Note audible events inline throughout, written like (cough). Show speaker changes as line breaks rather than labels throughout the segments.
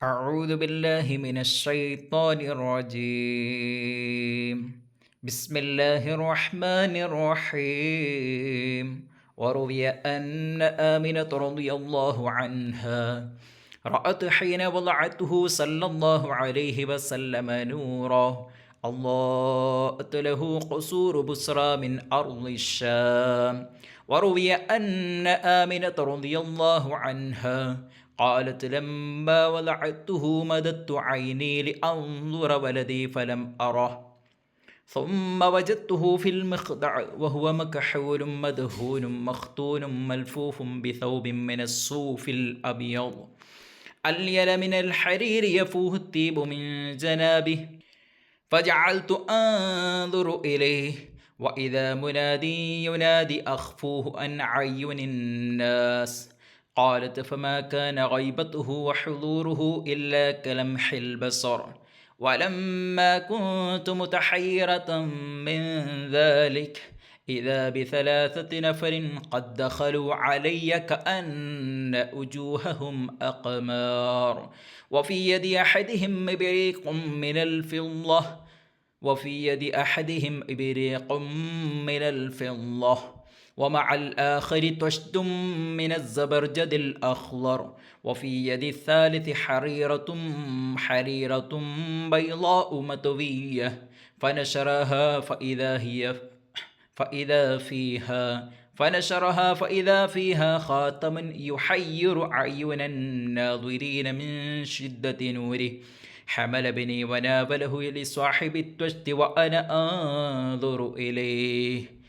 أعوذ بالله من الشيطان الرجيم. بسم الله الرحمن الرحيم. وروي أن آمنة رضي الله عنها رأت حين وضعته صلى الله عليه وسلم نورا. الله له قصور بصرى من أرض الشام. وروي أن آمنة رضي الله عنها قالت لما وضعته مددت عيني لأنظر ولدي فلم أره ثم وجدته في المخدع وهو مكحول مدهون مختون ملفوف بثوب من الصوف الأبيض ألين من الحرير يفوه الطيب من جنابه فجعلت أنظر إليه وإذا منادي ينادي أخفوه عن عيون الناس قالت فما كان غيبته وحضوره إلا كلمح البصر. ولما كنت متحيرة من ذلك إذا بثلاثة نفر قد دخلوا علي كأن وجوههم أقمار. وفي يد أحدهم إبريق من الفضة. وفي يد أحدهم إبريق من الفضة. ومع الآخر تشد من الزبرجد الأخضر وفي يد الثالث حريرة حريرة بيضاء متوية فنشرها فإذا هي (clears throat) فإذا فيها فنشرها فإذا فيها خاتم يحير أعين الناظرين من شدة نوره. حمل بني ونابله لصاحب التشت وأنا أنظر إليه.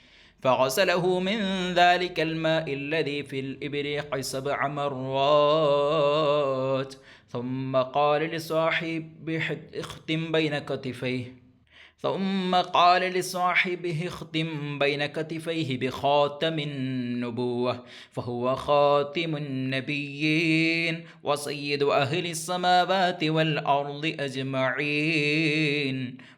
فغسله من ذلك الماء الذي في الإبريق سبع مرات ثم قال لصاحبه اختم بين كتفيه. ثم قال لصاحبه اختم بين كتفيه بخاتم النبوة فهو خاتم النبيين وسيد أهل السماوات والأرض أجمعين.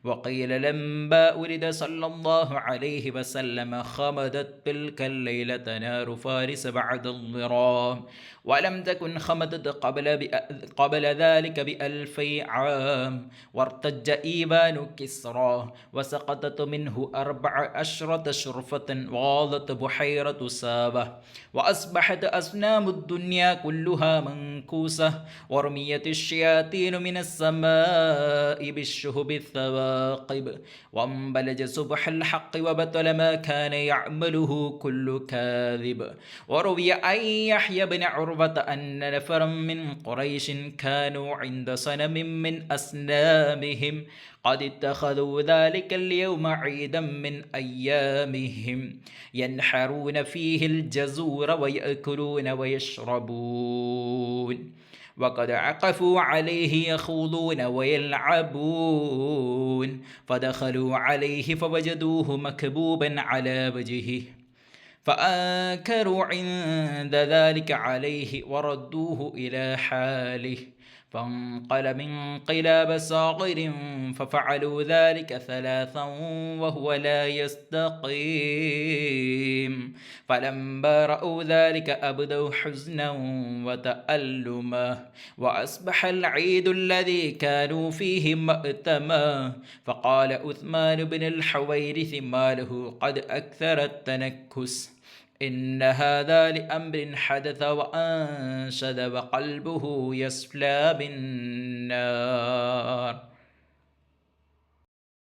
وقيل لما ولد صلى الله عليه وسلم خمدت تلك الليلة نار فارس بعد الضرام ولم تكن خمدت قبل بأ... قبل ذلك بألفي عام وارتج إيبان كسرى وسقطت منه أربع عشرة شرفة واضت بحيرة سابة وأصبحت أصنام الدنيا كلها منكوسة ورميت الشياطين من السماء بالشهب الثواقب. وانبلج سبح الحق وبطل ما كان يعمله كل كاذب. وروي أن يحيى بن عروة أن نفرا من قريش كانوا عند صنم من أصنامهم قد اتخذوا ذلك اليوم عيدا من أيامهم. ينحرون فيه الجزور ويأكلون ويشربون. وقد عقفوا عليه يخوضون ويلعبون. فدخلوا عليه فوجدوه مكبوبا على وجهه. فأنكروا عند ذلك عليه وردوه إلى حاله. فانقل من قلاب صاغر ففعلوا ذلك ثلاثا وهو لا يستقيم. فلما رأوا ذلك أبدوا حزنا وتألما وأصبح العيد الذي كانوا فيه مأتما. فقال أثمان بن الحويرث ما له قد أكثر التنكس. إن هذا لأمر حدث وأنشد وقلبه يسفلى بالنار.